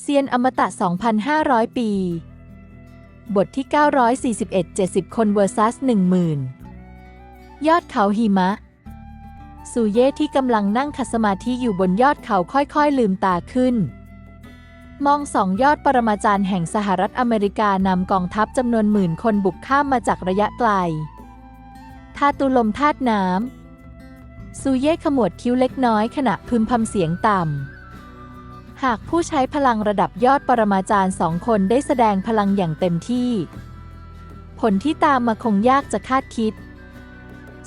เซียนอมตะ 2,500 ปี บทที่ 941 70 คน vs 10,000 ยอดเขาหิมะซูเย่ที่กำลังนั่งขัดสมาธิอยู่บนยอดเขาค่อยๆลืมตาขึ้น มองสองยอดปรมาจารย์แห่งสหรัฐอเมริกานำกองทัพจำนวนหมื่นคนบุกข้ามมาจากระยะไกลธาตุลมธาตุน้ำซูเย่ขมวดคิ้วเล็กน้อยขณะพึมพำเสียงต่ำ หากผู้ใช้พลังระดับยอดปรมาจารย์สองคนได้แสดงพลังอย่างเต็มที่ ผลที่ตามมาคงยากจะคาดคิด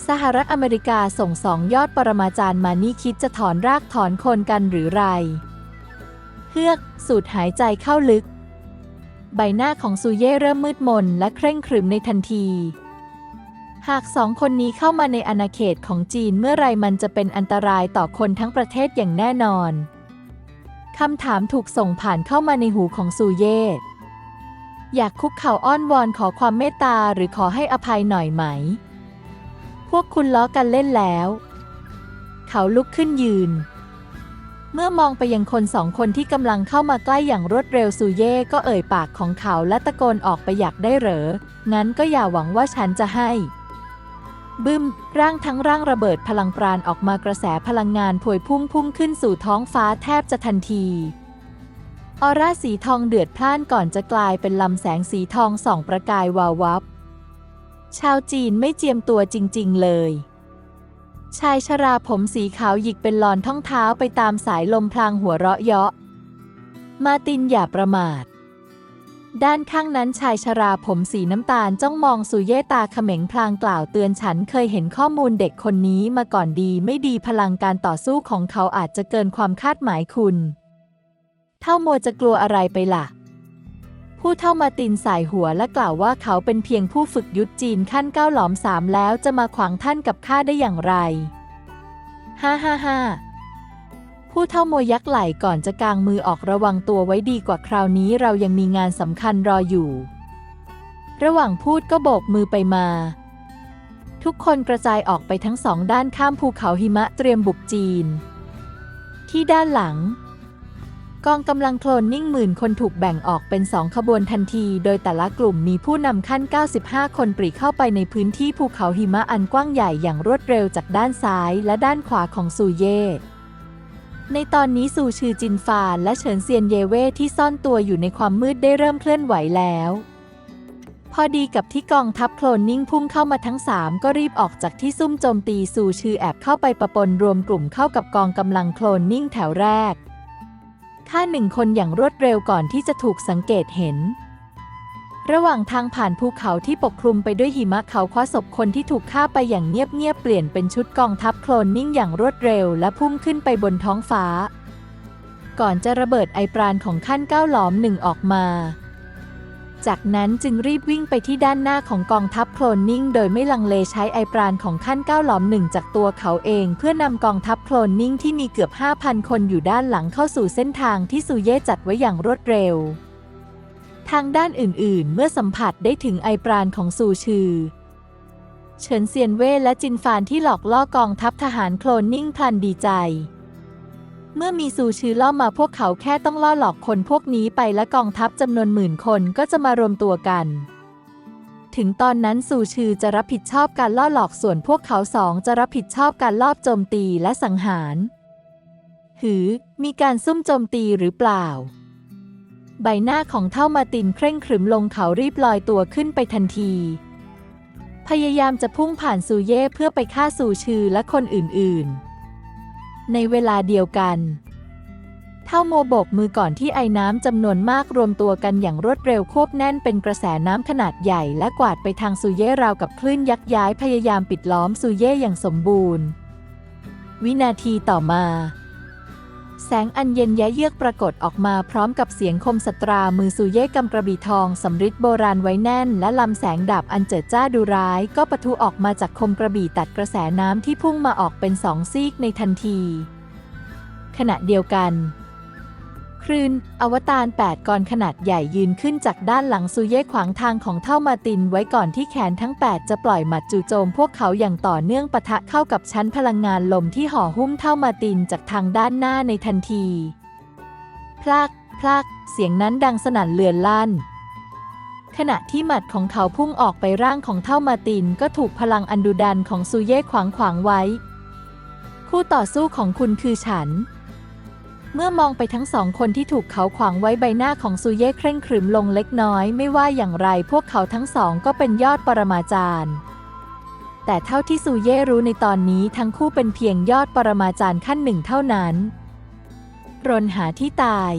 สหรัฐอเมริกาส่งสองยอดปรมาจารย์มานี่คิดจะถอนรากถอนโคนกันหรือไร เฮือก สูดหายใจเข้าลึก ใบหน้าของซูเย่เริ่มมืดมนและเคร่งขรึมในทันที หากสองคนนี้เข้ามาในอาณาเขตของจีนเมื่อไรมันจะเป็นอันตรายต่อคนทั้งประเทศอย่างแน่นอน คำถามถูกส่งผ่านเข้ามาในหูของซูเย่ อยากคุกเข่าอ้อนวอนขอความเมตตาหรือขอให้อภัยหน่อยไหม พวกคุณล้อกันเล่นแล้ว เขาลุกขึ้นยืน เมื่อมองไปยังคนสองคนที่กำลังเข้ามาใกล้อย่างรวดเร็วซูเย่ก็เอ่ยปากของเขาและตะโกนออกไปอยากได้เหรอ งั้นก็อย่าหวังว่าฉันจะให้ บึ้ม ร่างทั้งร่างระเบิดพลังปราณออกมากระแสพลังงานพวยพุ่งพุ่งขึ้นสู่ท้องฟ้าแทบจะทันที ออร่าสีทองเดือดพล่านก่อนจะกลายเป็นลำแสงสีทองส่องประกายวาววับ ชาวจีนไม่เจียมตัวจริง ๆ เลย ชายชราผมสีขาวหยิกเป็นลอนท่องเท้าไปตามสายลมพลางหัวเราะเยาะ มาตินอย่าประมาท ด้านข้างนั้นชายชราผมสีน้ำตาลจ้องมองสุเยตาเขม็งพลางกล่าวเตือนฉันเคยเห็นข้อมูลเด็กคนนี้มาก่อนดีไม่ดีพลังการต่อสู้ของเขาอาจจะเกินความคาดหมายคุณ เท่าโมวจะกลัวอะไรไปล่ะ ผู้เท่ามาตินสายหัวและกล่าวว่าเขาเป็นเพียงผู้ฝึกยุทธจีนขั้นก้าหลอมสามแล้วจะมาขวางท่านกับข้าได้อย่างไร ฮ่าฮ่าฮ่า ผู้เท่าโมยักไหล่ก่อนจะกางมือออกระวังตัวไว้ดีกว่าคราวนี้เรายังมีงานสำคัญรออยู่ ระหว่างพูดก็โบกมือไปมา ทุกคนกระจายออกไปทั้งสองด้านข้ามภูเขาหิมะเตรียมบุกจีน ที่ด้านหลัง กองกำลังโคลนนิ่งหมื่นคนถูกแบ่งออกเป็นสองขบวนทันที โดยแต่ละกลุ่มมีผู้นำขั้น 95 คนปรีเข้าไปในพื้นที่ภูเขาหิมะอันกว้างใหญ่อย่างรวดเร็วจากด้านซ้ายและด้านขวาของซูเย่ ในตอนนี้ซูชื่อจินฟานและเฉินเซียนเยเว่ที่ซ่อนตัวอยู่ในความมืดได้เริ่มเคลื่อนไหวแล้ว พอดีกับที่กองทัพโคลนนิ่งพุ่งเข้ามาทั้งสามก็รีบออกจากที่ซุ่มโจมตีซูชื่อแอบเข้าไปประปนรวมกลุ่มเข้ากับกองกำลังโคลนนิ่งแถวแรกฆ่าหนึ่งคนอย่างรวดเร็วก่อนที่จะถูกสังเกตเห็น ระหว่างทางผ่านภูเขาที่ปกคลุมไปด้วยหิมะเขาคว้าศพคนที่ถูกฆ่าไปอย่างเงียบๆเปลี่ยนเป็นชุดกองทัพโคลนนิ่งอย่างรวดเร็วและพุ่งขึ้นไปบนท้องฟ้า ก่อนจะระเบิดไอปราณของขั้นก้าหลอมหนึ่งออกมา จากนั้นจึงรีบวิ่งไปที่ด้านหน้าของกองทัพโคลนนิ่ง โดยไม่ลังเลใช้ไอปราณของขั้นก้าหลอมหนึ่งจากตัวเขาเอง เพื่อนำกองทัพโคลนนิ่งที่มีเกือบ 5,000 คนอยู่ด้านหลังเข้าสู่เส้นทางที่ซูเย่จัดไว้อย่างรวดเร็ว ทางด้านอื่นๆ เมื่อสัมผัสได้ถึงไอปราณของซูชือ เฉินเซียนเว่และจินฟานที่หลอกล่อกองทัพทหารโคลนนิ่งพลันดีใจ เมื่อมีซูชือล่อมาพวกเขาแค่ต้องล่อหลอกคนพวกนี้ไปและกองทัพจำนวนหมื่นคนก็จะมารวมตัวกัน ถึงตอนนั้นซูชือจะรับผิดชอบการล่อหลอกส่วนพวกเขาสองจะรับผิดชอบการลอบโจมตีและสังหาร หือ มีการซุ่มโจมตีหรือเปล่า ใบหน้าของเท่ามาตินเคร่งขรึมลงเขารีบลอยตัวขึ้นไปทันที พยายามจะพุ่งผ่านซูเย่เพื่อไปฆ่าซูชือและคนอื่นๆ ในเวลาเดียวกัน เท่าโมโบกมือก่อนที่ไอ้น้ำจำนวนมากรวมตัวกันอย่างรวดเร็วควบแน่นเป็นกระแสน้ำขนาดใหญ่และกวาดไปทางซูเย่ราวกับคลื่นยักษ์ย้ายพยายามปิดล้อมซูเย่อย่างสมบูรณ์ วินาทีต่อมา แสงอันเย็นแย้เยือกปรากฏออกมาพร้อมกับเสียงคมสตรามือซูเย่กำกระบี่ทองสำริดโบราณไว้แน่น และลำแสงดาบอันเจิดจ้าดูร้าย ก็ปะทุออกมาจากคมกระบี่ตัดกระแสน้ำที่พุ่งมาออกเป็นสองซีกในทันที ขณะเดียวกัน คลื่นอวตารแปดกรขนาดใหญ่ยืนขึ้นจากด้านหลังซูเย่ขวางทางของเท่ามาตินไว้ก่อนที่แขนทั้ง 8 จะปล่อยหมัดจู่โจมพวกเขาอย่างต่อเนื่องปะทะเข้ากับชั้นพลังงานลมที่ห่อหุ้มเท่ามาตินจากทางด้านหน้าในทันที พลากพลัก เสียงนั้นดังสนั่นเลือนลั่นขณะที่หมัดของเขาพุ่งออกไปร่างของเท่ามาตินก็ถูกพลังอันดุดันของซูเย่ขวางขวางไว้ คู่ต่อสู้ของคุณคือฉัน เมื่อมองไปทั้งสองคนที่ถูกเขาขวางไว้ใบหน้าของซูเย่เคร่งขรึมลงเล็กน้อย ไม่ว่าอย่างไรพวกเขาทั้งสองก็เป็นยอดปรมาจารย์ แต่เท่าที่ซูเย่รู้ในตอนนี้ทั้งคู่เป็นเพียงยอดปรมาจารย์ขั้นหนึ่งเท่านั้น รนหาที่ตาย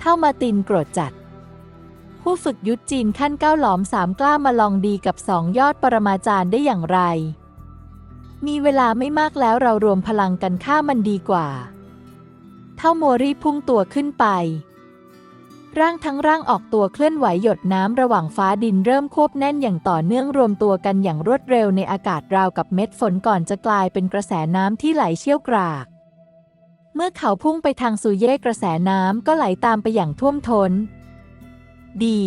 เท่ามาตินโกรธจัด ผู้ฝึกยุทธจีนขั้นเก้าหลอมสามกล้ามาลองดีกับสองยอดปรมาจารย์ได้อย่างไร มีเวลาไม่มากแล้วเรารวมพลังกันฆ่ามันดีกว่า เท่าโมรีพุ่งตัวขึ้นไป ร่างทั้งร่างออกตัวเคลื่อนไหวหยดน้ำระหว่างฟ้าดินเริ่มควบแน่นอย่างต่อเนื่องรวมตัวกันอย่างรวดเร็วในอากาศราวกับเม็ดฝนก่อนจะกลายเป็นกระแสน้ำที่ไหลเชี่ยวกราก เมื่อเขาพุ่งไปทางซูเย่กระแสน้ำก็ไหลตามไปอย่างท่วมท้น ดี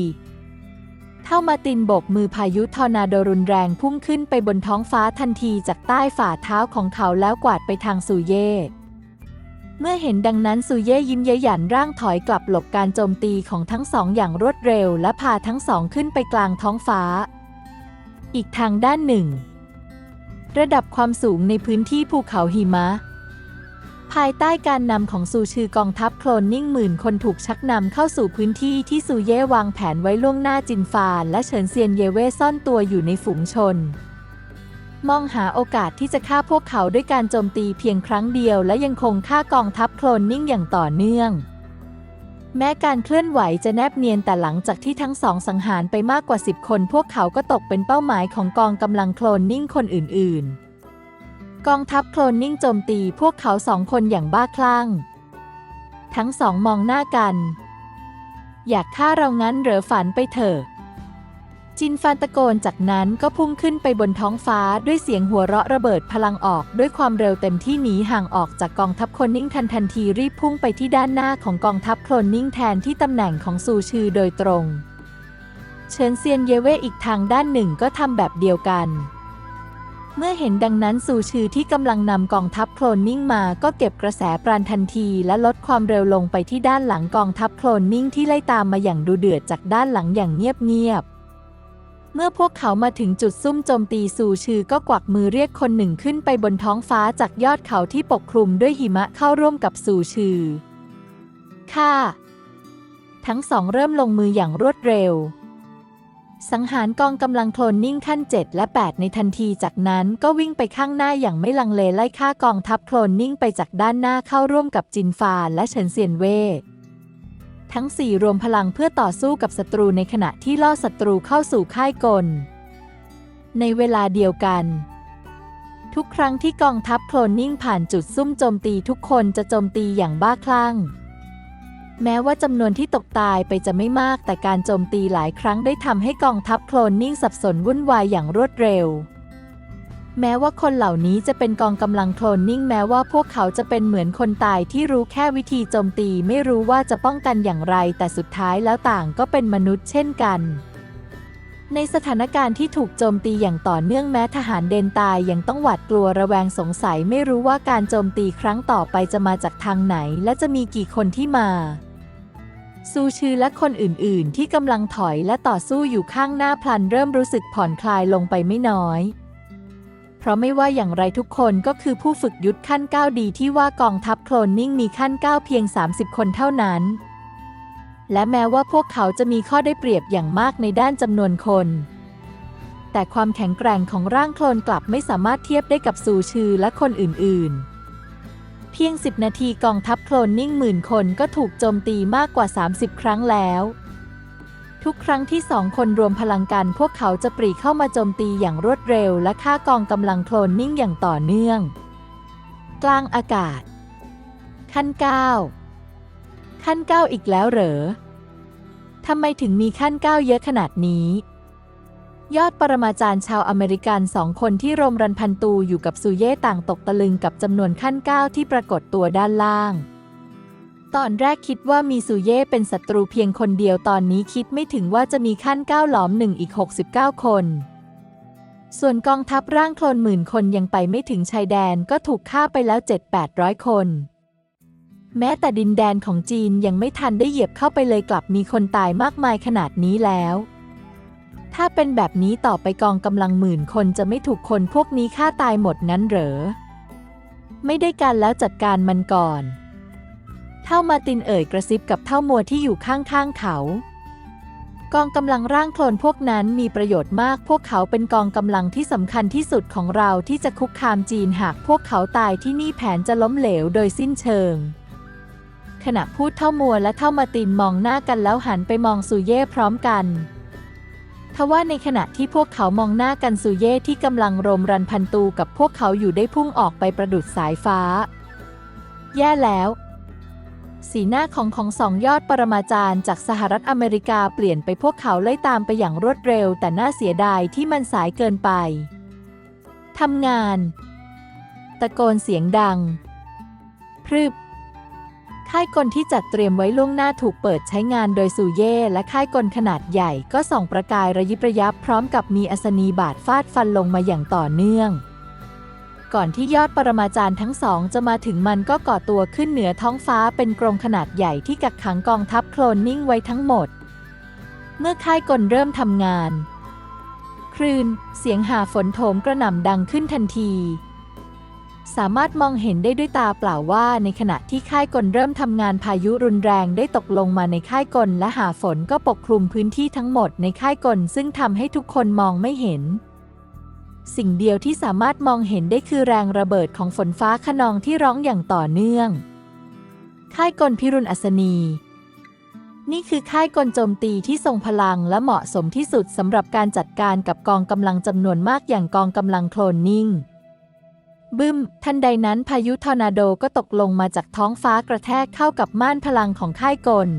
เท่ามาตินโบกมือพายุทอร์นาโดรุนแรงพุ่งขึ้นไปบนท้องฟ้าทันทีจากใต้ฝ่าเท้าของเขาแล้วกวาดไปทางซูเย่ เมื่อเห็นดังนั้นซูเย่ยิ้มเย้ยหยันร่างถอยกลับหลบการโจมตีของทั้งสองอย่างรวดเร็ว และพาทั้งสองขึ้นไปกลางท้องฟ้า อีกทางด้านหนึ่ง ระดับความสูงในพื้นที่ภูเขาหิมะ ภายใต้การนำของซูชือกองทัพโคลนนิ่งหมื่นคนถูกชักนำเข้าสู่พื้นที่ที่ซูเย่วางแผนไว้ล่วงหน้าจินฟานและเฉินเซียนเยเว่ซ่อนตัวอยู่ในฝูงชน มองหาโอกาสที่จะฆ่าพวกเขาด้วยการโจมตีเพียงครั้งเดียว และยังคงฆ่ากองทัพโคลนนิ่งอย่างต่อเนื่อง แม้การเคลื่อนไหวจะแนบเนียนแต่หลังจากที่ทั้งสองสังหารไปมากกว่า 10 คน พวกเขาก็ตกเป็นเป้าหมายของกองกำลังโคลนนิ่งคนอื่น ๆ กองทัพโคลนนิ่งโจมตีพวกเขาสองคนอย่างบ้าคลั่ง ทั้งสองมองหน้ากัน อยากฆ่าเรางั้นเหรอฝันไปเถอะ จินฟานตะโกนจากนั้นก็พุ่งขึ้นไปบนท้องฟ้าด้วยเสียงหัวเราะระเบิดพลังออกด้วยความเร็วเต็มที่หนีห่างออกจากกองทัพโคลนนิ่งทันทันทีรีบพุ่งไปที่ด้านหน้าของกองทัพโคลนนิ่งแทนที่ตำแหน่งของซูชือโดยตรงเฉินเซียนเยเว่อีกทางด้านหนึ่งก็ทำแบบเดียวกัน เมื่อเห็นดังนั้นซูชือที่กำลังนำกองทัพโคลนนิ่งมาก็เก็บกระแสปราณทันที และลดความเร็วลงไปที่ด้านหลังกองทัพโคลนนิ่งที่ไล่ตามมาอย่างดูเดือดจากด้านหลังอย่างเงียบๆ เมื่อพวกเขามาถึงจุดซุ่มโจมตีซูชือก็กวักมือเรียกคนหนึ่งขึ้นไปบนท้องฟ้าจากยอดเขาที่ปกคลุมด้วยหิมะเข้าร่วมกับซูชือค่ะ ทั้งสองเริ่มลงมืออย่างรวดเร็ว สังหารกองกำลังโคลนนิ่งขั้น 7 และ 8 ในทันทีจากนั้นก็วิ่งไปข้างหน้าอย่างไม่ลังเลไล่ฆ่ากองทัพโคลนนิ่งไปจากด้านหน้าเข้าร่วมกับจินฟานและเฉินเซียนเว่ ทั้งสี่รวมพลังเพื่อต่อสู้กับศัตรูในขณะที่ล่อศัตรูเข้าสู่ค่ายกล ในเวลาเดียวกัน ทุกครั้งที่กองทัพโคลนนิ่งผ่านจุดซุ่มโจมตีทุกคนจะโจมตีอย่างบ้าคลั่ง แม้ว่าจำนวนที่ตกตายไปจะไม่มากแต่การโจมตีหลายครั้งได้ทำให้กองทัพโคลนนิ่งสับสนวุ่นวายอย่างรวดเร็ว แม้ว่าคนเหล่านี้จะเป็นกองกำลังโคลนนิ่งแม้ว่าพวกเขาจะเป็นเหมือนคนตายที่รู้แค่วิธีโจมตีไม่รู้ว่าจะป้องกันอย่างไร แต่สุดท้ายแล้วต่างก็เป็นมนุษย์เช่นกัน ในสถานการณ์ที่ถูกโจมตีอย่างต่อเนื่องแม้ทหารเดนตายยังต้องหวาดกลัวระแวงสงสัยไม่รู้ว่าการโจมตีครั้งต่อไปจะมาจากทางไหน และจะมีกี่คนที่มาซูชือและคนอื่น ๆ ที่กำลังถอยและต่อสู้อยู่ข้างหน้าพลันเริ่มรู้สึกผ่อนคลายลงไปไม่น้อย เพราะไม่ว่าอย่างไรทุกคนก็คือผู้ฝึกยุทธขั้นก้าวดีที่ว่ากองทัพโคลนนิ่งมีขั้นก้าวเพียง 30 คนเท่านั้น และแม้ว่าพวกเขาจะมีข้อได้เปรียบอย่างมากในด้านจำนวนคน แต่ความแข็งแกร่งของร่างโคลนกลับไม่สามารถเทียบได้กับซูชือและคนอื่น ๆ เพียง 10 นาทีกองทัพโคลนนิ่งหมื่นคนก็ถูกโจมตีมากกว่า 30 ครั้งแล้ว ทุกครั้งที่สองคนรวมพลังกัน พวกเขาจะปรีเข้ามาโจมตีอย่างรวดเร็ว และฆ่ากองกำลังโคลนนิ่งอย่างต่อเนื่อง กลางอากาศ ขั้น 9 ขั้น 9 อีกแล้วเหรอทำไมถึงมีขั้น 9 เยอะขนาดนี้ ยอดปรมาจารย์ชาวอเมริกันสองคนที่รมรันพันตูอยู่กับซูเย่ต่างตกตะลึงกับจำนวนขั้น 9 ที่ปรากฏตัวด้านล่าง ตอนแรกคิดว่ามีซูเย่เป็นศัตรูเพียงคนเดียวตอนนี้คิดไม่ถึงว่าจะมีขั้น9หลอมหนึ่งอีก 69 คน ส่วนกองทัพร่างโคลนหมื่นคนยังไปไม่ถึงชายแดนก็ถูกฆ่าไปแล้ว 7-800 คน แม้แต่ดินแดนของจีนยังไม่ทันได้เหยียบเข้าไปเลยกลับมีคนตายมากมายขนาดนี้แล้ว ถ้าเป็นแบบนี้ต่อไปกองกำลังหมื่นคนจะไม่ถูกคนพวกนี้ฆ่าตายหมดงั้นเหรอ ไม่ได้การแล้วจัดการมันก่อน ท่ามาตินเอ่ยกระซิบกับเท่ามัวที่อยู่ข้างๆเขา กองกำลังร่างโคลนพวกนั้นมีประโยชน์มาก พวกเขาเป็นกองกำลังที่สำคัญที่สุดของเราที่จะคุกคามจีนหากพวกเขาตายที่นี่แผนจะล้มเหลวโดยสิ้นเชิง ขณะพูดเท่ามัวและเท่ามาตินมองหน้ากันแล้วหันไปมองซูเย่พร้อมกันทว่าในขณะที่พวกเขามองหน้ากันซูเย่ที่กำลังรมรันพันตูกับพวกเขาอยู่ได้พุ่งออกไปประดุดสายฟ้า แย่แล้ว สีหน้าของของสองยอดปรมาจารย์จากสหรัฐอเมริกาเปลี่ยนไปพวกเขาไล่ตามไปอย่างรวดเร็ว แต่น่าเสียดายที่มันสายเกินไป ทำงาน ตะโกนเสียงดัง พรึบ ค่ายกลที่จัดเตรียมไว้ล่วงหน้าถูกเปิดใช้งานโดยซูเย่และค่ายกลขนาดใหญ่ก็ส่องประกายระยิบระยับพร้อมกับมีอัศนีบาดฟาดฟันลงมาอย่างต่อเนื่อง ก่อนที่ยอดปรมาจารย์ทั้งสองจะมาถึงมันก็ก่อตัวขึ้นเหนือท้องฟ้าเป็นกรงขนาดใหญ่ที่กักขังกองทัพโคลนนิ่งไว้ทั้งหมด เมื่อค่ายกลเริ่มทำงาน คลื่น เสียงหาฝนโถมกระหน่ำดังขึ้นทันที สามารถมองเห็นได้ด้วยตาเปล่าว่าในขณะที่ค่ายกลเริ่มทำงานพายุรุนแรงได้ตกลงมาในค่ายกลและหาฝนก็ปกคลุมพื้นที่ทั้งหมดในค่ายกลซึ่งทำให้ทุกคนมองไม่เห็น สิ่งเดียวที่สามารถมองเห็นได้คือแรงระเบิดของฝนฟ้าขนองที่ร้องอย่างต่อเนื่อง ค่ายกลพิรุณอัศนี นี่คือค่ายกลโจมตีที่ทรงพลังและเหมาะสมที่สุดสำหรับการจัดการกับกองกำลังจำนวนมากอย่างกองกำลังโคลนนิ่ง บึ้ม ทันใดนั้นพายุทอร์นาโดก็ตกลงมาจากท้องฟ้ากระแทกเข้ากับม่านพลังของค่ายกล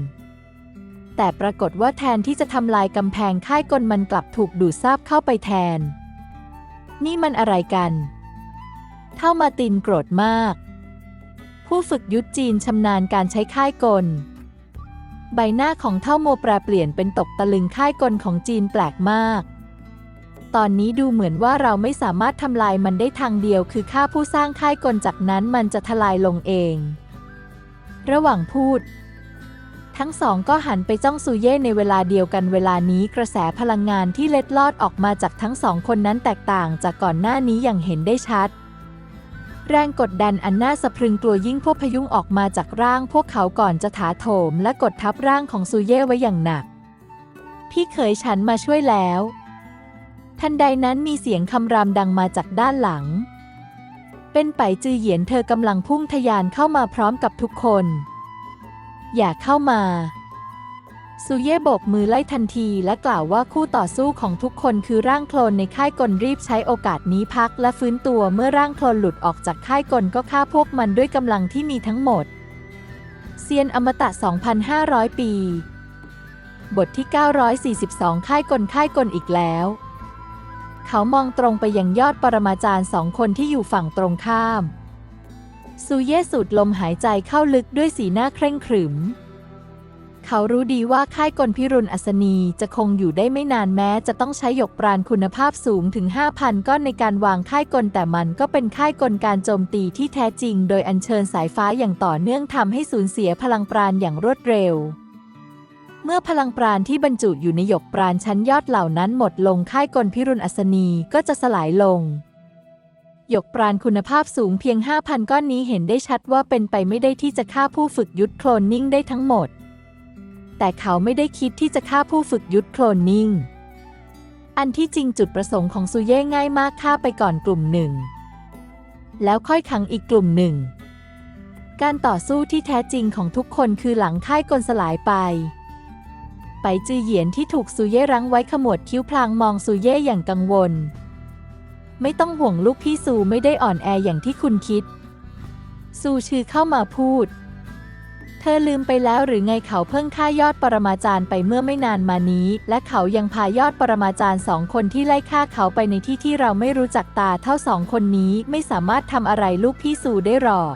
แต่ปรากฏว่าแทนที่จะทำลายกำแพงค่ายกลมันกลับถูกดูดซาบเข้าไปแทน นี่มันอะไรกัน เท่ามาตินโกรธมาก ผู้ฝึกยุทธจีนชำนาญการใช้ค่ายกล ใบหน้าของเท่าโมแปรเปลี่ยนเป็นตกตะลึงค่ายกลของจีนแปลกมาก ตอนนี้ดูเหมือนว่าเราไม่สามารถทำลายมันได้ทางเดียวคือฆ่าผู้สร้างค่ายกลจากนั้นมันจะทลายลงเอง ระหว่างพูด ทั้งสองก็หันไปจ้องซูเย่ในเวลาเดียวกันเวลานี้กระแสพลังงานที่เล็ดลอดออกมาจากทั้งสองคนนั้นแตกต่างจากก่อนหน้านี้อย่างเห็นได้ชัด แรงกดดันอันน่าสะพรึงกลัวยิ่งพวกพยุงออกมาจากร่างพวกเขาก่อนจะถาโถมและกดทับร่างของซูเย่ไว้อย่างหนัก พี่เขยฉันมาช่วยแล้ว ทันใดนั้นมีเสียงคำรามดังมาจากด้านหลัง เป็นไปจือเหยียนเธอกำลังพุ่งทะยานเข้ามาพร้อมกับทุกคน อย่าเข้ามาซูเย่โบกมือไล่ทันทีและกล่าวว่าคู่ต่อสู้ของทุกคนคือร่างโคลนในค่ายกลรีบใช้โอกาสนี้พักและฟื้นตัวเมื่อร่างโคลนหลุดออกจากค่ายกลก็ฆ่าพวกมันด้วยกำลังที่มีทั้งหมด เซียนอมตะ 2,500 ปี บทที่ 942 ค่ายกลค่ายกลอีกแล้ว เขามองตรงไปยังยอดปรมาจารย์สองคนที่อยู่ฝั่งตรงข้าม ซูเย่สูดลมหายใจเข้าลึกด้วยสีหน้าเคร่งขรึม เขารู้ดีว่าค่ายกลพิรุณอัศนีจะคงอยู่ได้ไม่นานแม้ จะต้องใช้หยกปราณคุณภาพสูงถึง 5,000 ก้อนในการวางค่ายกลแต่มันก็เป็นค่ายกลการโจมตีที่แท้จริง โดยอัญเชิญสายฟ้าอย่างต่อเนื่องทำให้สูญเสียพลังปราณอย่างรวดเร็วเมื่อพลังปราณที่บรรจุอยู่ในหยกปราณชั้นยอดเหล่านั้นหมดลงค่ายกลพิรุณอัศนีก็จะสลายลง หยกปราณคุณภาพสูงเพียง 5,000 ก้อนนี้เห็นได้ชัดว่าเป็นไปไม่ได้ที่จะฆ่าผู้ฝึกยุทธโคลนนิ่งได้ทั้งหมด แต่เขาไม่ได้คิดที่จะฆ่าผู้ฝึกยุทธโคลนนิ่ง อันที่จริงจุดประสงค์ของซูเย่ง่ายมากฆ่าไปก่อนกลุ่มหนึ่ง แล้วค่อยขังอีกกลุ่มหนึ่ง การต่อสู้ที่แท้จริงของทุกคนคือหลังค่ายกลสลายไป ไปจือเหยียนที่ถูกซูเย่รั้งไว้ขมวดคิ้วพลางมองซูเย่อย่างกังวล ไม่ต้องห่วงลูกพี่ซูไม่ได้อ่อนแออย่างที่คุณคิด ซูชื่อเข้ามาพูด เธอลืมไปแล้วหรือไงเขาเพิ่งฆ่ายอดปรมาจารย์ไปเมื่อไม่นานมานี้ และเขายังพายอดปรมาจารย์สองคนที่ไล่ฆ่าเขาไปในที่ที่เราไม่รู้จักตาเท่าสองคนนี้ไม่สามารถทำอะไรลูกพี่ซูได้หรอก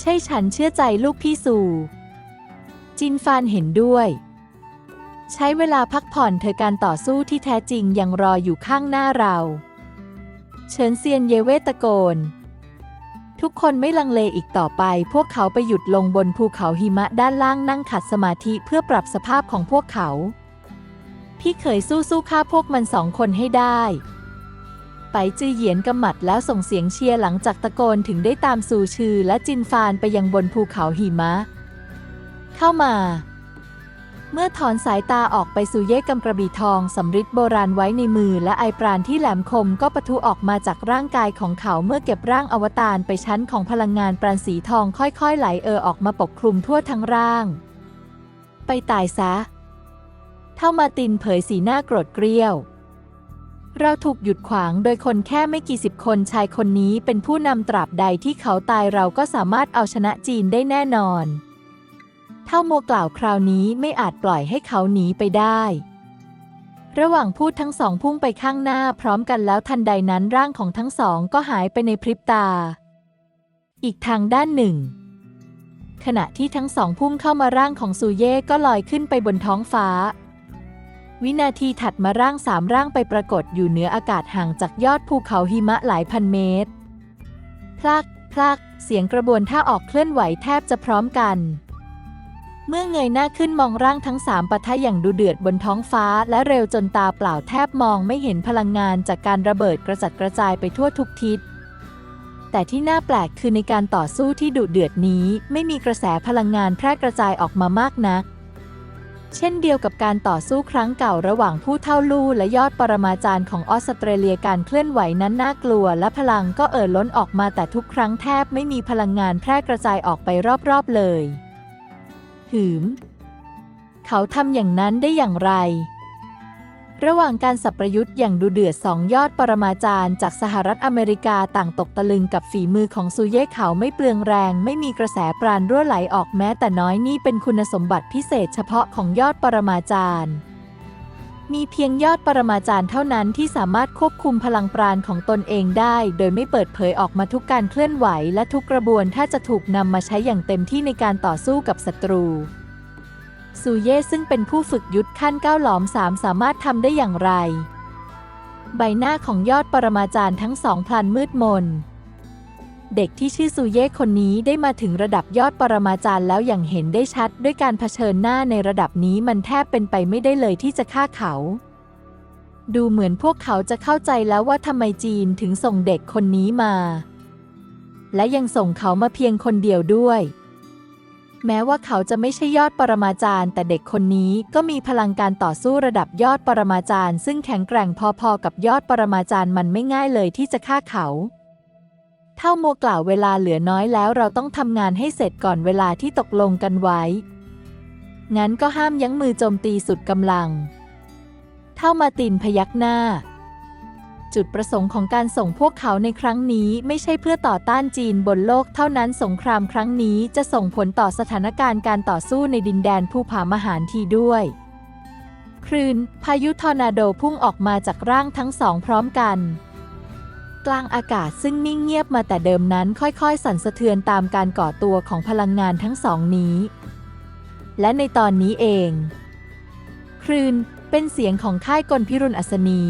ใช่ฉันเชื่อใจลูกพี่ซูจินฟานเห็นด้วยใช้เวลาพักผ่อนเธอการต่อสู้ที่แท้จริงยังรออยู่ข้างหน้าเรา เฉินเซียนเยเวตะโกน ทุกคนไม่ลังเลอีกต่อไป พวกเขาไปหยุดลงบนภูเขาหิมะด้านล่างนั่งขัดสมาธิเพื่อปรับสภาพของพวกเขา พี่เขยสู้สู้ฆ่าพวกมันสองคนให้ได้ไปจือเหยียนกำหมัดแล้วส่งเสียงเชียร์หลังจากตะโกนถึงได้ตามซูชื่อและจินฟานไปยังบนภูเขาหิมะ เข้ามา เมื่อถอนสายตาออกไปสู่เย่กำกระบี่ทองสำริดโบราณไว้ในมือและไอปราณที่แหลมคมก็ปะทุออกมาจากร่างกายของเขาเมื่อเก็บร่างอวตารไปชั้นของพลังงานปราณสีทองค่อยๆ ไหลเออออกมาปกคลุมทั่วทั้งร่าง ไปตายซะ เท่ามาตินเผยสีหน้าโกรธเกรี้ยว เราถูกหยุดขวางโดยคนแค่ไม่กี่สิบคนชายคนนี้เป็นผู้นำตราบใดที่เขาตายเราก็สามารถเอาชนะจีนได้แน่นอน เท่าโมกล่าวคราวนี้ไม่อาจปล่อยให้เขาหนีไปได้ ระหว่างพูดทั้งสองพุ่งไปข้างหน้าพร้อมกันแล้วทันใดนั้นร่างของทั้งสองก็หายไปในพริบตา อีกทางด้านหนึ่ง ขณะที่ทั้งสองพุ่งเข้ามาร่างของซูเย่ก็ลอยขึ้นไปบนท้องฟ้า วินาทีถัดมาร่างสามร่างไปปรากฏอยู่เหนืออากาศห่างจากยอดภูเขาหิมะหลายพันเมตร พลัก พลัก เสียงกระบวนท่าออกเคลื่อนไหวแทบจะพร้อมกัน เมื่อเงยหน้าขึ้นมองร่างทั้งสามปะทะอย่างดูเดือดบนท้องฟ้า และเร็วจนตาเปล่าแทบมองไม่เห็นพลังงานจากการระเบิดกระจัดกระจายไปทั่วทุกทิศ แต่ที่น่าแปลกคือในการต่อสู้ที่ดุเดือดนี้ ไม่มีกระแสพลังงานแพร่กระจายออกมามากนัก เช่นเดียวกับการต่อสู้ครั้งเก่าระหว่างผู้เท่าลู่และยอดปรมาจารย์ของออสเตรเลียการเคลื่อนไหวนั้นน่ากลัว และพลังก็เอ่อล้นออกมาแต่ทุกครั้งแทบไม่มีพลังงานแพร่กระจายออกไปรอบๆเลย หืม เขาทำอย่างนั้นได้อย่างไร ระหว่างการสับประยุทธ์อย่างดูเดือดสองยอดปรมาจารย์จากสหรัฐอเมริกาต่างตกตะลึงกับฝีมือของซูเย่เขาไม่เปลืองแรง ไม่มีกระแสปราณรั่วไหลออกแม้แต่น้อยนี่เป็นคุณสมบัติพิเศษเฉพาะของยอดปรมาจารย์ มีเพียงยอดปรมาจารย์เท่านั้นที่สามารถควบคุมพลังปราณของตนเองได้ โดยไม่เปิดเผยออกมาทุกการเคลื่อนไหวและทุกกระบวนถ้าจะถูกนำมาใช้อย่างเต็มที่ในการต่อสู้กับศัตรูซูเย่ซึ่งเป็นผู้ฝึกยุทธขั้นก้าหลอมสามสามารถทำได้อย่างไร ใบหน้าของยอดปรมาจารย์ทั้งสองพลันมืดมน เด็กที่ชื่อซูเย่คนนี้ได้มาถึงระดับยอดปรมาจารย์แล้วอย่างเห็นได้ชัดด้วยการเผชิญหน้าในระดับนี้มันแทบเป็นไปไม่ได้เลยที่จะฆ่าเขา ดูเหมือนพวกเขาจะเข้าใจแล้วว่าทำไมจีนถึงส่งเด็กคนนี้มา และยังส่งเขามาเพียงคนเดียวด้วย แม้ว่าเขาจะไม่ใช่ยอดปรมาจารย์ แต่เด็กคนนี้ก็มีพลังการต่อสู้ระดับยอดปรมาจารย์ ซึ่งแข็งแกร่งพอๆกับยอดปรมาจารย์มันไม่ง่ายเลยที่จะฆ่าเขา เท่าโมกล่าวเวลาเหลือน้อยแล้วเราต้องทำงานให้เสร็จก่อนเวลาที่ตกลงกันไว้ งั้นก็ห้ามยั้งมือโจมตีสุดกำลัง เท่ามาตินพยักหน้า จุดประสงค์ของการส่งพวกเขาในครั้งนี้ไม่ใช่เพื่อต่อต้านจีนบนโลกเท่านั้นสงครามครั้งนี้จะส่งผลต่อสถานการณ์การต่อสู้ในดินแดนภูผามหานทีด้วยคลื่นพายุทอร์นาโดพุ่งออกมาจากร่างทั้งสองพร้อมกัน กลางอากาศซึ่งนิ่งเงียบมาแต่เดิมนั้นค่อยๆ สั่นสะเทือนตามการก่อตัวของพลังงานทั้งสองนี้ และในตอนนี้เอง คลื่นเป็นเสียงของค่ายกลพิรุณอัศนี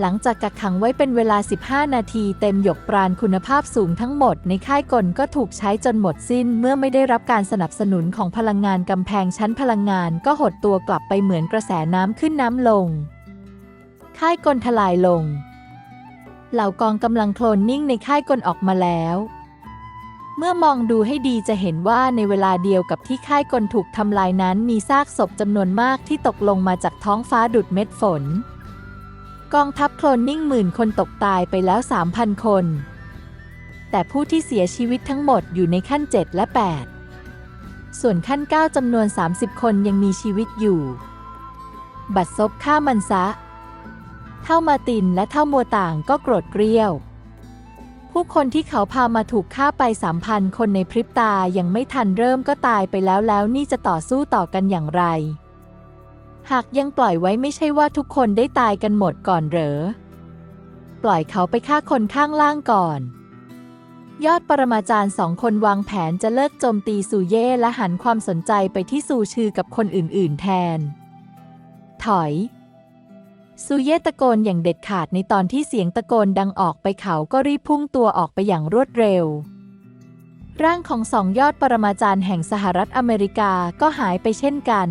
หลังจากกักขังไว้เป็นเวลา 15 นาทีเต็มหยกปราณคุณภาพสูงทั้งหมดในค่ายกลก็ถูกใช้จนหมดสิ้นเมื่อไม่ได้รับการสนับสนุนของพลังงานกำแพงชั้นพลังงานก็หดตัวกลับไปเหมือนกระแสน้ำขึ้นน้ำลง ค่ายกลทลายลง เหล่ากองกำลังโคลนนิ่งในค่ายกลออกมาแล้ว เมื่อมองดูให้ดีจะเห็นว่าในเวลาเดียวกับที่ค่ายกลถูกทำลายนั้นมีซากศพจำนวนมากที่ตกลงมาจากท้องฟ้าดุดเม็ดฝน กองทัพโคลนนิ่งหมื่นคนตกตายไปแล้ว 3,000 คน แต่ผู้ที่เสียชีวิตทั้งหมดอยู่ในขั้น 7 และ 8 ส่วนขั้น 9จำนวน 30 คนยังมีชีวิตอยู่ บัดซบฆ่ามันซะ เท่ามาตินและเท่ามัวต่างก็โกรธเกรี้ยว ผู้คนที่เขาพามาถูกฆ่าไป3,000คนในพริบตายังไม่ทันเริ่มก็ตายไปแล้วแล้วนี่จะต่อสู้ต่อกันอย่างไร หากยังปล่อยไว้ไม่ใช่ว่าทุกคนได้ตายกันหมดก่อนเหรอ ปล่อยเขาไปฆ่าคนข้างล่างก่อน ยอดปรมาจารย์สองคนวางแผนจะเลิกโจมตีซูเย่และหันความสนใจไปที่ซูชื่อกับคนอื่น ๆ แทน ถอย ซูเย่ตะโกนอย่างเด็ดขาดในตอนที่เสียงตะโกนดังออกไปเขาก็รีบพุ่งตัวออกไปอย่างรวดเร็ว ร่างของสองยอดปรมาจารย์แห่งสหรัฐอเมริกาก็หายไปเช่นกัน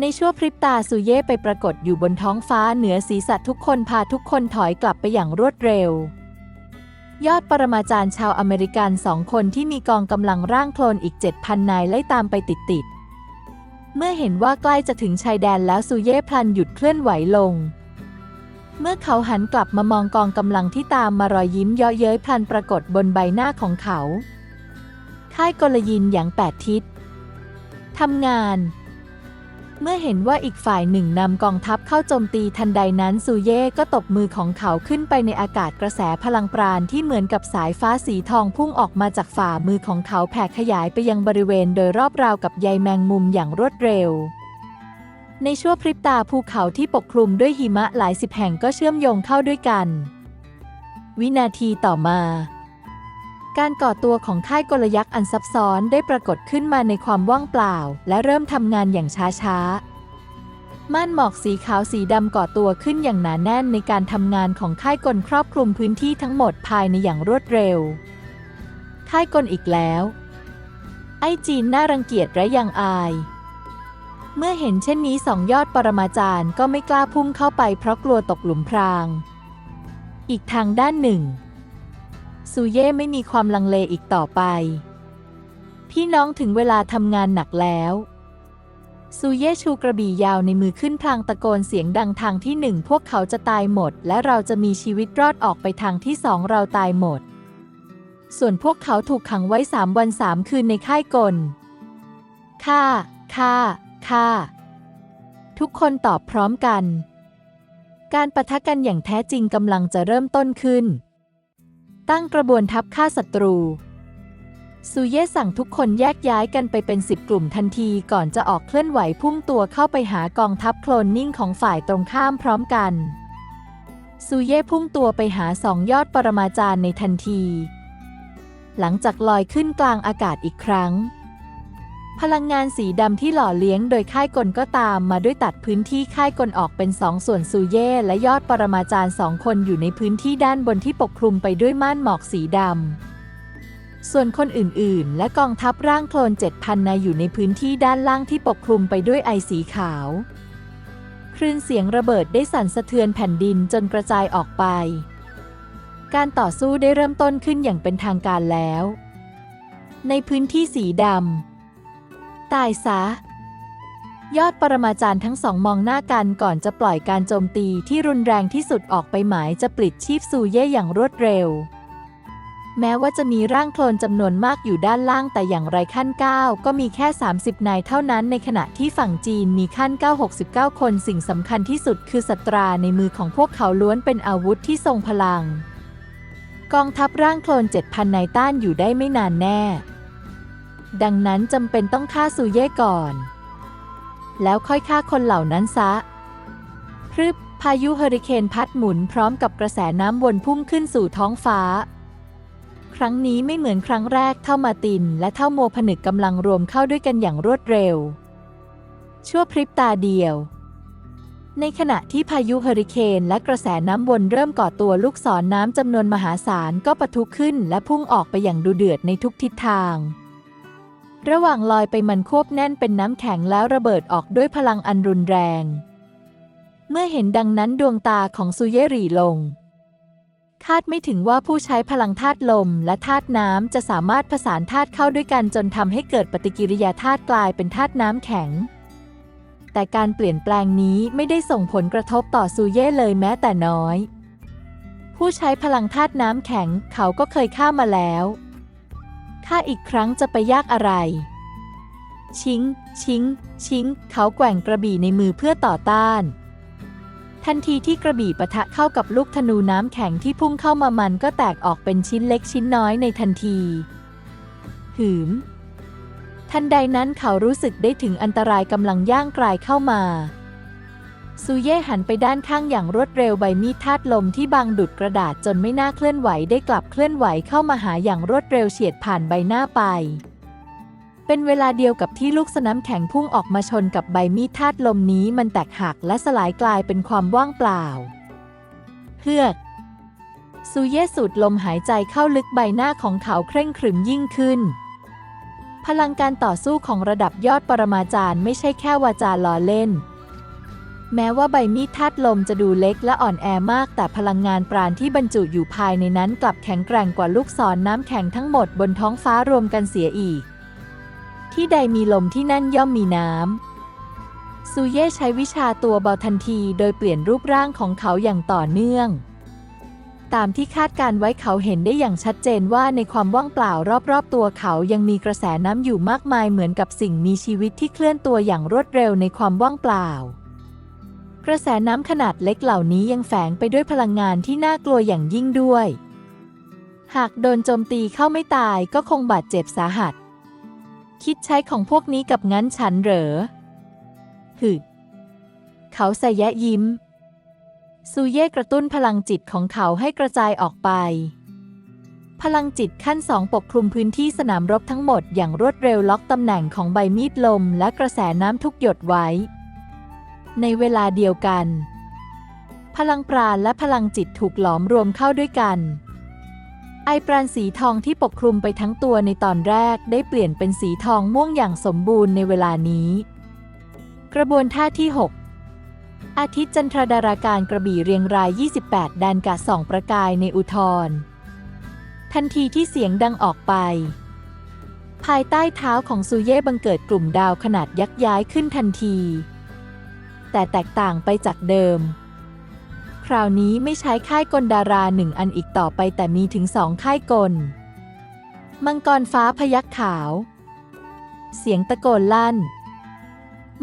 ในชั่วพริบตาซูเย่ไปปรากฏอยู่บนท้องฟ้าเหนือศีรษะทุกคนพาทุกคนถอยกลับไปอย่างรวดเร็วยอดปรมาจารย์ชาวอเมริกันสองคนที่มีกองกำลังร่างโคลนอีก 7,000 นายไล่ตามไปติด เมื่อเห็นว่าใกล้จะถึงชายแดนแล้วซูเย่พลันหยุดเคลื่อนไหวลง เมื่อเขาหันกลับมามองกองกำลังที่ตามมารอยยิ้มเยาะเย้ยพลันปรากฏบนใบหน้าของเขา ค่ายกลยินอย่างแปดทิศทำงาน เมื่อเห็นว่าอีกฝ่ายหนึ่งนำกองทัพเข้าโจมตีทันใดนั้นซูเย่ก็ตบมือของเขาขึ้นไปในอากาศกระแสพลังปราณที่เหมือนกับสายฟ้าสีทองพุ่งออกมาจากฝ่ามือของเขาแผ่ขยายไปยังบริเวณโดยรอบราวกับใยแมงมุมอย่างรวดเร็ว ในชั่วพริบตาภูเขาที่ปกคลุมด้วยหิมะหลายสิบแห่งก็เชื่อมโยงเข้าด้วยกัน วินาทีต่อมา การก่อตัวของค่ายกลยักษ์อันซับซ้อนได้ปรากฏขึ้นมาในความว่างเปล่า และเริ่มทำงานอย่างช้าๆ ม่านหมอกสีขาวสีดำก่อตัวขึ้นอย่างหนาแน่นในการทำงานของค่ายกลครอบคลุมพื้นที่ทั้งหมดภายในอย่างรวดเร็ว ค่ายกลอีกแล้ว ไอ้จีนน่ารังเกียจและยังอาย เมื่อเห็นเช่นนี้สองยอดปรมาจารย์ก็ไม่กล้าพุ่งเข้าไปเพราะกลัวตกหลุมพราง อีกทางด้านหนึ่ง ซูเย่ไม่มีความลังเลอีกต่อไป พี่น้องถึงเวลาทำงานหนักแล้วซูเย่ชูกระบี่ยาวในมือขึ้นพลางตะโกนเสียงดังทางที่หนึ่งพวกเขาจะตายหมด และเราจะมีชีวิตรอดออกไปทางที่สองเราตายหมด ส่วนพวกเขาถูกขังไว้สามวันสามคืนในค่ายกลค่าค่าค่าทุกคนตอบพร้อมกัน การปะทะกันอย่างแท้จริงกำลังจะเริ่มต้นขึ้น ตั้งกระบวนทัพฆ่าศัตรู ซูเย่สั่งทุกคนแยกย้ายกันไปเป็นสิบกลุ่มทันทีก่อนจะออกเคลื่อนไหวพุ่งตัวเข้าไปหากองทัพโคลนนิ่งของฝ่ายตรงข้ามพร้อมกัน ซูเย่พุ่งตัวไปหาสองยอดปรมาจารย์ในทันที หลังจากลอยขึ้นกลางอากาศอีกครั้ง พลังงานสีดำที่หล่อเลี้ยงโดยค่ายกลก็ตามมาด้วยตัดพื้นที่ค่ายกลออกเป็นสองส่วนซูเย่และยอดปรมาจารย์สองคนอยู่ในพื้นที่ด้านบนที่ปกคลุมไปด้วยม่านหมอกสีดำ ส่วนคนอื่นๆ และกองทัพร่างโคลน 7,000นายอยู่ในพื้นที่ด้านล่างที่ปกคลุมไปด้วยไอสีขาว คลื่นเสียงระเบิดได้สั่นสะเทือนแผ่นดินจนกระจายออกไป การต่อสู้ได้เริ่มต้นขึ้นอย่างเป็นทางการแล้ว ในพื้นที่สีดำ ตายซะ ยอดปรมาจารย์ทั้งสองมองหน้ากันก่อนจะปล่อยการโจมตีที่รุนแรงที่สุดออกไปหมายจะปลิดชีพซูเย่อย่างรวดเร็ว แม้ว่าจะมีร่างโคลนจำนวนมากอยู่ด้านล่างแต่อย่างไรขั้น 9 ก็มีแค่ 30 นายเท่านั้นในขณะที่ฝั่งจีนมีขั้น 9 69 คนสิ่งสำคัญที่สุดคือสตราในมือของพวกเขาล้วนเป็นอาวุธที่ทรงพลัง กองทัพร่างโคลน7,000นายต้านอยู่ได้ไม่นานแน่ ดังนั้นจำเป็นต้องฆ่าซูเย่ก่อน แล้วค่อยฆ่าคนเหล่านั้นซะ พรึบพายุเฮอริเคนพัดหมุนพร้อมกับกระแสน้ำวนพุ่งขึ้นสู่ท้องฟ้า ครั้งนี้ไม่เหมือนครั้งแรกเท่ามาติน และเท่าโมผนึกกำลังรวมเข้าด้วยกันอย่างรวดเร็ว ชั่วพริบตาเดียว ในขณะที่พายุเฮอริเคนและกระแสน้ำวนเริ่มก่อตัวลูกศรนน้ำจำนวนมหาศาลก็ปะทุขึ้นและพุ่งออกไปอย่างดุเดือดในทุกทิศทาง ระหว่างลอยไปมันควบแน่นเป็นน้ำแข็งแล้วระเบิดออกด้วยพลังอันรุนแรง เมื่อเห็นดังนั้นดวงตาของซูเยรีลง คาดไม่ถึงว่าผู้ใช้พลังธาตุลมและธาตุน้ำจะสามารถผสานธาตุเข้าด้วยกันจนทำให้เกิดปฏิกิริยาธาตุกลายเป็นธาตุน้ำแข็ง แต่การเปลี่ยนแปลงนี้ไม่ได้ส่งผลกระทบต่อซูเย่เลยแม้แต่น้อย ผู้ใช้พลังธาตุน้ำแข็งเขาก็เคยฆ่ามาแล้ว ฆ่าอีกครั้งจะไปยากอะไร ชิง ชิง ชิง เขาแกว่งกระบี่ในมือเพื่อต่อต้าน ทันทีที่กระบี่ปะทะเข้ากับลูกธนูน้ำแข็งที่พุ่งเข้ามามันก็แตกออกเป็นชิ้นเล็กชิ้นน้อยในทันที หืม ทันใดนั้นเขารู้สึกได้ถึงอันตรายกำลังย่างกลายเข้ามา ซูเย่หันไปด้านข้างอย่างรวดเร็วใบมีดธาตุลมที่บางดุดกระดาษจนไม่น่าเคลื่อนไหวได้กลับเคลื่อนไหวเข้ามาหาอย่างรวดเร็วเฉียดผ่านใบหน้าไป เป็นเวลาเดียวกับที่ลูกสน้ำแข็งพุ่งออกมาชนกับใบมีดธาตุลมนี้มันแตกหักและสลายกลายเป็นความว่างเปล่าเฮือกซูเย่สูดลมหายใจเข้าลึกใบหน้าของเขาเคร่งขรึมยิ่งขึ้น พลังการต่อสู้ของระดับยอดปรมาจารย์ไม่ใช่แค่วาจาล้อเล่น แม้ว่าใบมีดธาตุลมจะดูเล็กและอ่อนแอมาก แต่พลังงานปราณที่บรรจุอยู่ภายในนั้นกลับแข็งแกร่งกว่าลูกศรนน้ำแข็งทั้งหมดบนท้องฟ้ารวมกันเสียอีก ที่ใดมีลมที่นั่นย่อมมีน้ำซูเย่ใช้วิชาตัวเบาทันที โดยเปลี่ยนรูปร่างของเขาอย่างต่อเนื่อง ตามที่คาดการไว้เขาเห็นได้อย่างชัดเจนว่าในความว่างเปล่ารอบๆตัวเขายังมีกระแสน้ำอยู่มากมายเหมือนกับสิ่งมีชีวิตที่เคลื่อนตัวอย่างรวดเร็วในความว่างเปล่า กระแสน้ำขนาดเล็กเหล่านี้ยังแฝงไปด้วยพลังงานที่น่ากลัวอย่างยิ่งด้วย หากโดนโจมตีเข้าไม่ตายก็คงบาดเจ็บสาหัส คิดใช้ของพวกนี้กับงั้นฉันเหรอ หึ เขาใสยะยิ้ม ซูเย่กระตุ้นพลังจิตของเขาให้กระจายออกไป พลังจิตขั้นสองปกคลุมพื้นที่สนามรบทั้งหมดอย่างรวดเร็วล็อกตำแหน่งของใบมีดลมและกระแสน้ำทุกหยดไว้ ในเวลาเดียวกัน พลังปราณและพลังจิตถูกหลอมรวมเข้าด้วยกัน ไอปราณสีทองที่ปกคลุมไปทั้งตัวในตอนแรกได้เปลี่ยนเป็นสีทองม่วงอย่างสมบูรณ์ในเวลานี้ กระบวนท่าที่ 6อาทิตย์จันทรดาราการกระบี่เรียงราย 28 ดันกะสองประกายในอุทธรทันทีที่เสียงดังออกไป ภายใต้เท้าของซูเย่บังเกิดกลุ่มดาวขนาดยักษ์ย้ายขึ้นทันที แต่แตกต่างไปจากเดิม คราวนี้ไม่ใช้ค่ายกลดาราหนึ่งอันอีกต่อไปแต่มีถึงสองค่ายกล มังกรฟ้าพยักขาว เสียงตะโกนลั่น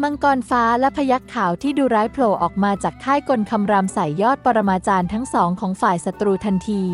มังกรฟ้าและพยักขาวที่ดูร้ายโผล่ออกมาจากค่ายกลคำรามใส่ยอดปรมาจารย์ทั้งสองของฝ่ายศัตรูทันที